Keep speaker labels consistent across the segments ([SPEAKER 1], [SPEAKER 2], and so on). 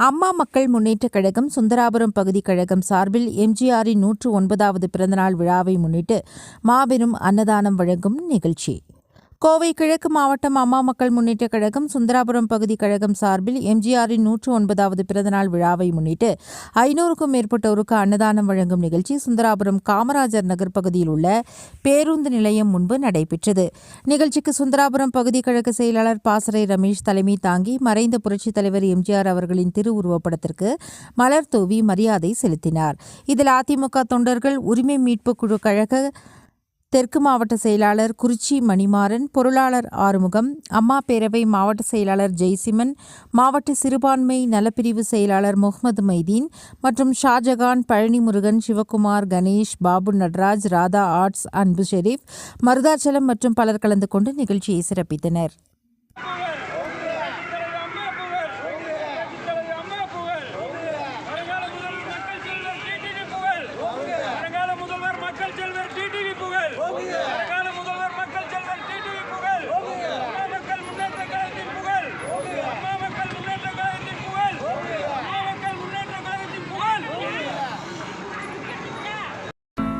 [SPEAKER 1] அம்மா மக்கள் முன்னேற்றக் கழகம் சுந்தராபுரம் பகுதி கழகம் சார்பில் எம்ஜிஆரின் நூற்று ஒன்பதாவது பிறந்தநாள் விழாவை முன்னிட்டு மாபெரும் அன்னதானம் வழங்கும் நிகழ்ச்சி. கோவை கிழக்கு மாவட்டம் அம்மா மக்கள் முன்னேற்ற கழகம் சுந்தராபுரம் பகுதி கழகம் சார்பில் எம்ஜிஆரின் நூற்று ஒன்பதாவது பிறந்தநாள் விழாவை முன்னிட்டு ஐநூறுக்கும் மேற்பட்டோருக்கு அன்னதானம் வழங்கும் நிகழ்ச்சி சுந்தராபுரம் காமராஜர் நகர் பகுதியில் உள்ள பேருந்து நிலையம் முன்பு நடைபெற்றது. நிகழ்ச்சிக்கு சுந்தராபுரம் பகுதி கழக செயலாளர் பாசறை ரமேஷ் தலைமை தாங்கி மறைந்த புரட்சித் தலைவர் எம்ஜிஆர் அவர்களின் திருவுருவப்படத்திற்கு மலர் தூவி மரியாதை செலுத்தினார். இதில் அதிமுக தொண்டர்கள் உரிமை மீட்புக் குழு கழக தெற்கு மாவட்ட செயலாளர் குறிச்சி மணிமாறன் பொருளாளர் ஆறுமுகம் அம்மா பேரவை மாவட்ட செயலாளர் ஜெய்சிமன் மாவட்ட சிறுபான்மை நலப்பிரிவு செயலாளர் முகமது மைதீன் மற்றும் ஷாஜகான் பழனிமுருகன் சிவகுமார் கணேஷ் பாபு நடராஜ் ராதா ஆர்ட்ஸ் அன்பு ஷெரீப் மருதாச்சலம் மற்றும் பலர் கலந்து கொண்டு நிகழ்ச்சியை சிறப்பித்தனர்.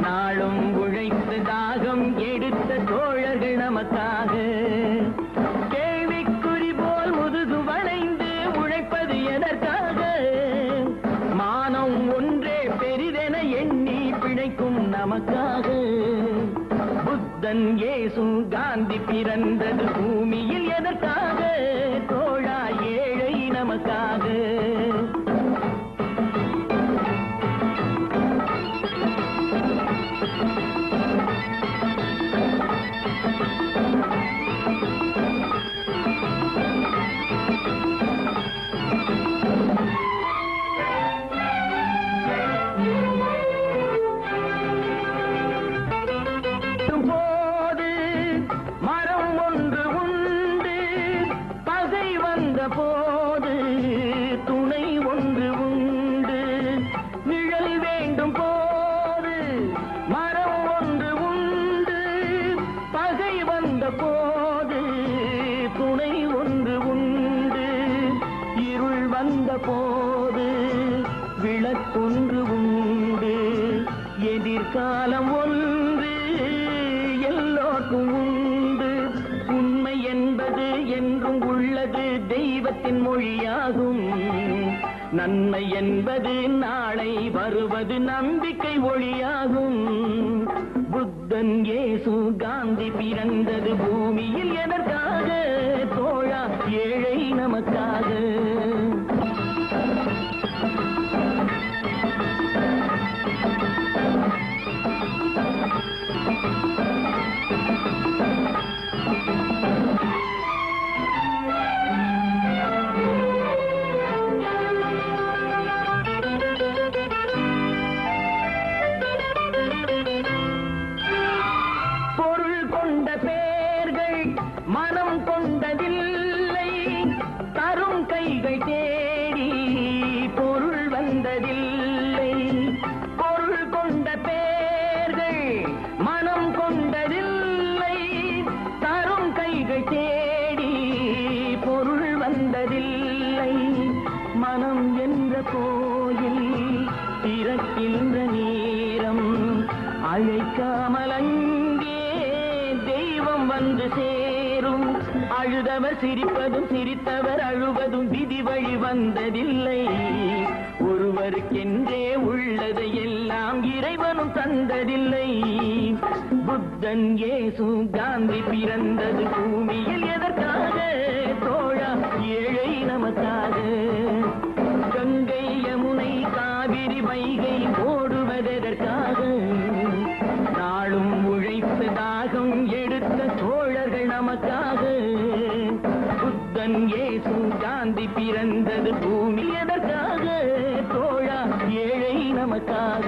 [SPEAKER 2] நாளும் உழைத்து தாகம் எடுத்த தோழர்கள் நமக்காக. கேள்விக்குறி போல் முதுகு வளைந்து உழைப்பது எதற்காக? மானம் ஒன்றே பெரிதென எண்ணி பிழைக்கும் நமக்காக. புத்தன் இயேசு காந்தி பிறந்தது பூமியில் எதற்காக? போது மரம் ஒன்று உண்டு. பகை வந்த போது துணை ஒன்று உண்டு. நிழல் வேண்டும் போது மரம் ஒன்று உண்டு. பகை வந்த போது துணை ஒன்று உண்டு. இருள் வந்த போது விளக்கொன்று உண்டு. எதிர்காலம் ஒன்று தெய்வத்தின் மொழியாகும். நன்மை என்பது நாளை வருவது நம்பிக்கை ஒளியாகும். புத்தன் ஏசு காந்தி பிறந்தது பூமியில் எதற்காக? தோழா ஏழை நமக்காக. வந்ததில்லை. தரும் கைகள் தேடி பொருள் வந்ததில்லை. மனம் என்ற கோயில் திறக்கின்ற நேரம் அழைக்காமல் அங்கே தெய்வம் வந்து சேரும். அழுதவர் சிரிப்பதும் சிரித்தவர் அழுவதும் விதி வழி வந்ததில்லை. ஒருவருக்கென்றே உள்ளதை எல்லாம் இறைவனும் தந்ததில்லை. புத்தன் ஏசு காந்தி பிறந்தது பூமியில் எதற்காக? தோழா ஏழை நமக்காக. கங்கை யமுனை காவிரி வைகை ஏசும் காந்தி பிறந்தது பூமி எதற்காக தோழா ஏழை நமக்காக.